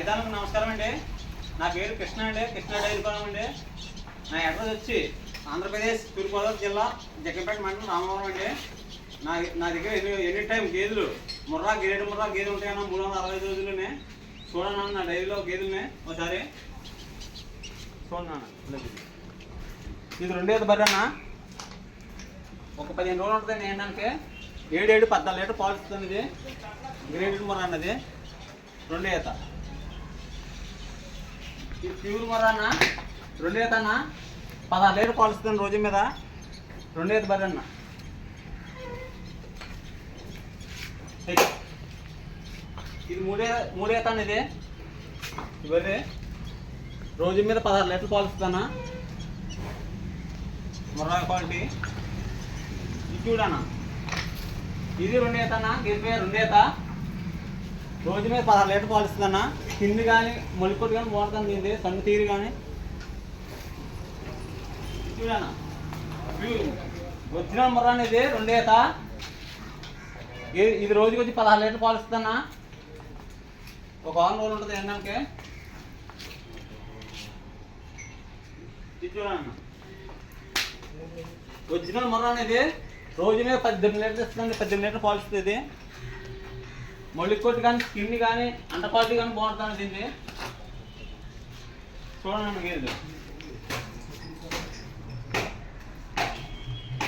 రైతాలకు నమస్కారం అండి. నా పేరు కృష్ణ అండి. కృష్ణ డైరీ ఫారం అండి. నా అడ్రస్ వచ్చి ఆంధ్రప్రదేశ్ తూర్పుగోదావరి జిల్లా జగ్గంపేట మండలం రామవరం అండి. నా నా దగ్గర ఎనీ ఎనీ టైం గేదెలు ముర్రా గిరేడు ముర్రా గేదెలు ఉంటాయన్న మూడు వందల అరవై ఐదు రోజులునే చూడండి నా డైరీలో గేదెలునే ఒకసారి చూడండి ఇది రెండేది బర్రె అన్న. ఒక పదిహేను రోజులు ఉంటుంది ఏంటంటే ఏడు ఏడు పద్నాలుగు లీటర్ పాలు ఇస్తుంది ఇది ముర్రా అన్నది. రెండు ఈత ప్యూర్ ముర్రా అన్న రెండు ఈత అన్న పదహారు లీటర్ పాలు రోజు మీద. రెండు ఈత బర్రె అన్న ఇది మూడే మూడే అన్న ఇది? ఈ బర్రె. రోజు మీద పదహారు లీటర్లు పాలు ఇస్తానా క్వాలిటీ. ఇది చూడన్న. ఇది రెండు ఈతనా గిరిపోయే రెండు రోజు మీద పదహారు లీటర్ పాలు ఇస్తుందన్నా. కింది కానీ మొలికొట్టు కానీ బాగుంటుంది దీనిది సన్ను తీరు కానీ చూడన్న. వచ్చిన ముర్ర అనేది రెండేత ఇది- ఇది రోజుకి వచ్చి పదహారు లీటర్ పాలు ఇస్తుందన్నా. ఒక వారం రోజులు ఉంటుంది ఏంటంటే చూడన్న. వచ్చిన ఒరిజినల్ మొర్ర అనేది రోజు మీద పద్దెనిమిది లీటర్లు ఇస్తుందండి పద్దెనిమిది లీటర్ పాలు ఇస్తుంది మళ్ళీ కొద్ది కానీ స్కిన్ కానీ అంత క్వాలిటీ కానీ బాగుంటుంది దీన్ని చూడండి గేదెలు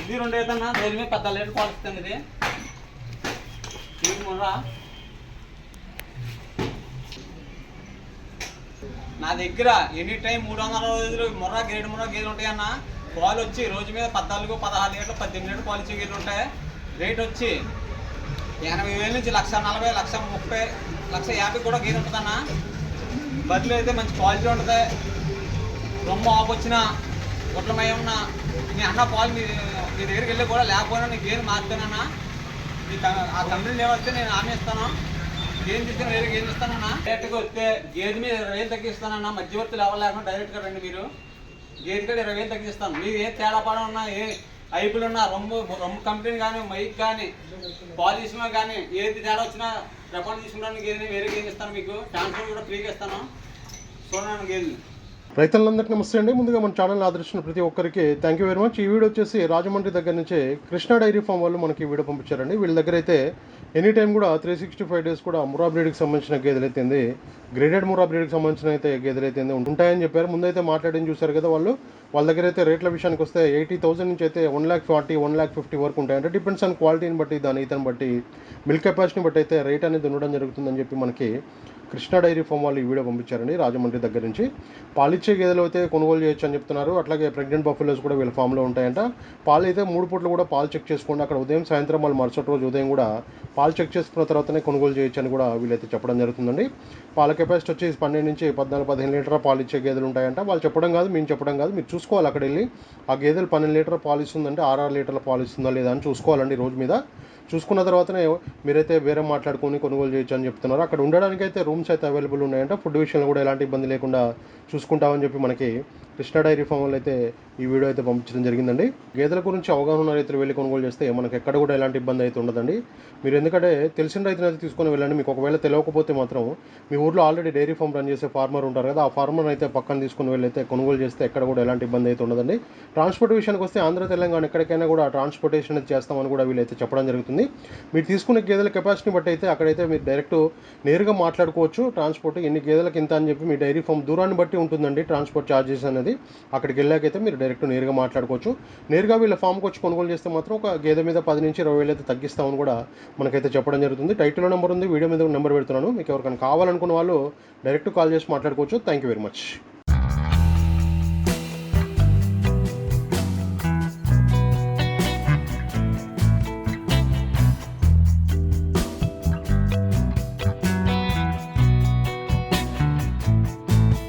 ఇది రెండు అవుతున్నా దేని మీద పెద్ద లీటర్ పాలు ఇది. ఇది నా దగ్గర ఎనీ టైం మూడు వందల రోజులు ముర్రా గ్రేడ్ మొర్రా గేదెలు ఉంటాయన్న పాలు వచ్చి రోజు మీద పద్నాలుగు పదహారు లీటర్లు పద్దెనిమిది లీటర్లు పాలు ఇచ్చే గేదెలు ఉంటాయి. రేట్ వచ్చి ఎనభై వేల నుంచి లక్ష నలభై లక్ష ముప్పై లక్ష యాభై కూడా గేదె ఉంటుందన్న బదులు అయితే మంచి క్వాలిటీ ఉంటుంది. రొమ్మ ఆఫ్ వచ్చినా గుట్లమై ఉన్నా మీ అన్న పాలు మీ మీ దగ్గరికి వెళ్ళి కూడా లేకపోయినా నీ గేదె మార్చానన్నా మీ క- ఆ కంపెనీ వస్తే నేను హామీ ఇస్తాను. గేదె తీసుకుని వేరే గేమ్ ఇస్తానన్నా డైరెక్ట్గా వస్తే గేదె మీద ఇరవై వేలు తగ్గిస్తానన్నా మధ్యవర్తులు ఎవరు లేకుండా డైరెక్ట్గా రండి మీరు. గేదె కూడా ఇరవై వేలు తగ్గిస్తాను. మీరు ఏ తేడా పడం ఉన్నా ఏ ఐపులు ఉన్న రొమ్ము రొమ్ము కంపెనీ కానీ మైక్ కానీ పాలిష్మా కానీ ఏది తేడా వచ్చినా రెఫండ్ తీసుకున్నాను గేదెని వేరే గేదె ఇస్తాను మీకు? ట్రాన్స్ఫర్ కూడా ఫ్రీగా ఇస్తాను. చూడండి గేదెని రైతులందరికీ నమస్తే అండి. ముందుగా మన ఛానల్ ఆదరించిన ప్రతి ఒక్కరికి థ్యాంక్ యూ వెరీ మచ్ ఈ వీడియో వచ్చేసి రాజమండ్రి దగ్గర నుంచి కృష్ణా డైరీ ఫామ్ వాళ్ళు మనకి ఈ వీడియో పంపించారండి. వీళ్ళ దగ్గర అయితే ఎనీ టైం కూడా త్రీ సిక్స్టీ ఫైవ్ డేస్ కూడా మురా బ్రీడ్కి సంబంధించిన గేదెలు అయితే గ్రేడెడ్ మురా బ్రీడ్కి సంబంధించిన అయితే గేదెలు అయితే ఉంటాయని చెప్పారు. ముందైతే మాట్లాడి చూశారు కదా వాళ్ళు. వాళ్ళ దగ్గర అయితే రేట్ల విషయానికి వస్తే ఎయిటీ థౌసండ్ నుంచి అయితే one lakh forty one lakh fifty వరకు ఉంటాయి. అంటే డిపెండ్స్ ఆన్ క్వాలిటీని బట్టి దాని ఇతను బట్టి మిల్క్ కెపాసిటీని బట్టి అయితే రేట్ అనేది ఉండడం జరుగుతుందని చెప్పి మనకి కృష్ణా డైరీ ఫామ్ వాళ్ళు ఈ వీడియో పంపించారండి రాజమండ్రి దగ్గర నుంచి. పాలి పాలిచ్చే గేదెలు అయితే కొనుగోలు చేయొచ్చు అని చెప్తున్నారు. అట్లాగే ప్రెగ్నెంట్ బఫెలోస్ కూడా వీళ్ళ ఫామ్లో ఉంటాయంట. పాలు అయితే మూడు పూట్లు కూడా పాలు చెక్ చేసుకోండి. అక్కడ ఉదయం సాయంత్రం వాళ్ళు మరుసటి రోజు ఉదయం కూడా పాలు చెక్ చేసుకున్న తర్వాతనే కొనుగోలు చేయొచ్చు అని కూడా వీళ్ళైతే చెప్పడం జరుగుతుందండి. పాల కెపాసిటీ వచ్చి పన్నెండు నుంచి పద్నాలుగు పదిహేను లీటర్ పాలు ఇచ్చే గేదెలు ఉంటాయంట. వాళ్ళు చెప్పడం కాదు మేము చెప్పడం కాదు. మీరు చూసుకోవాలి అక్కడ వెళ్ళి. ఆ గేదెలు పన్నెండు లీటర్ పాలు ఇస్తుందంటే ఆరు లీటర్ల పాలు ఇస్తుందా లేదా అని చూసుకోవాలండి రోజు మీద. చూసుకున్న తర్వాతనే మీరైతే వేరే మాట్లాడుకొని కొనుగోలు చేయొచ్చు అని చెప్తున్నారు. అక్కడ ఉండడానికి అయితే రూమ్స్ అయితే అవైలబుల్ ఉన్నాయంట. ఫుడ్ విషయంలో కూడా ఎలాంటి ఇబ్బంది లేకుండా అని చెప్పి మనకి కృష్ణ డైరీ ఫామ్ అయితే ఈ వీడియో అయితే పంపించడం జరిగిందండి. గేదెల గురించి అవగాహన ఉన్న రైతులు వెళ్ళి కొనుగోలు చేస్తే మనకి ఎక్కడ కూడా ఎలాంటి ఇబ్బంది అయితే ఉండదండి. మీరు ఎందుకంటే తెలిసిన రైతులు అయితే తీసుకొని వెళ్ళండి. మీకు ఒకవేళ తెలియకపోతే మాత్రం మీ ఊర్లో ఆల్రెడీ డైరీ ఫామ్ రన్ చేసే ఫార్మర్ ఉంటారు కదా ఆ ఫార్మర్ అయితే పక్కన తీసుకుని వెళ్ళైతే కొనుగోలు చేస్తే ఎక్కడ కూడా ఎలాంటి ఇబ్బంది అయితే ఉండదండి. ట్రాన్స్పోర్ట్ విషయానికి వస్తే ఆంధ్ర తెలంగాణ ఎక్కడికైనా కూడా ట్రాన్స్పోర్టేషన్ అనేది చేస్తామని కూడా వీళ్ళైతే చెప్పడం జరుగుతుంది. మీరు తీసుకునే గేదెల కెపాసిటీని బట్టి అయితే అక్కడైతే మీరు డైరెక్ట్ నేరుగా మాట్లాడుకోవచ్చు. ట్రాన్స్పోర్ట్ ఎన్ని గేదెలకు ఇంత అని చెప్పి మీ డైరీ ఫామ్ దూరాన్ని బట్టి ఉంటుందండి ట్రాన్స్పోర్ట్ ఛార్జెస్ అనేది. అక్కడికి వెళ్ళాకైతే మీరు డైరెక్ట్ నేరుగా మాట్లాడుకోవచ్చు. నేరుగా వీళ్ళ ఫామ్కి వచ్చి కొనుగోలు చేస్తే మాత్రం ఒక గేదె మీద పది నుంచి ఇరవై వేలు అయితే తగ్గిస్తామని కూడా మనకైతే చెప్పడం జరుగుతుంది. టైటిల్లో నెంబర్ ఉంది వీడియో మీద నెంబర్ పెడుతున్నాను. మీకు ఎవరికైనా కావాలనుకున్న వాళ్ళు డైరెక్ట్ కాల్ చేసి మాట్లాడుకోవచ్చు. Thank you very much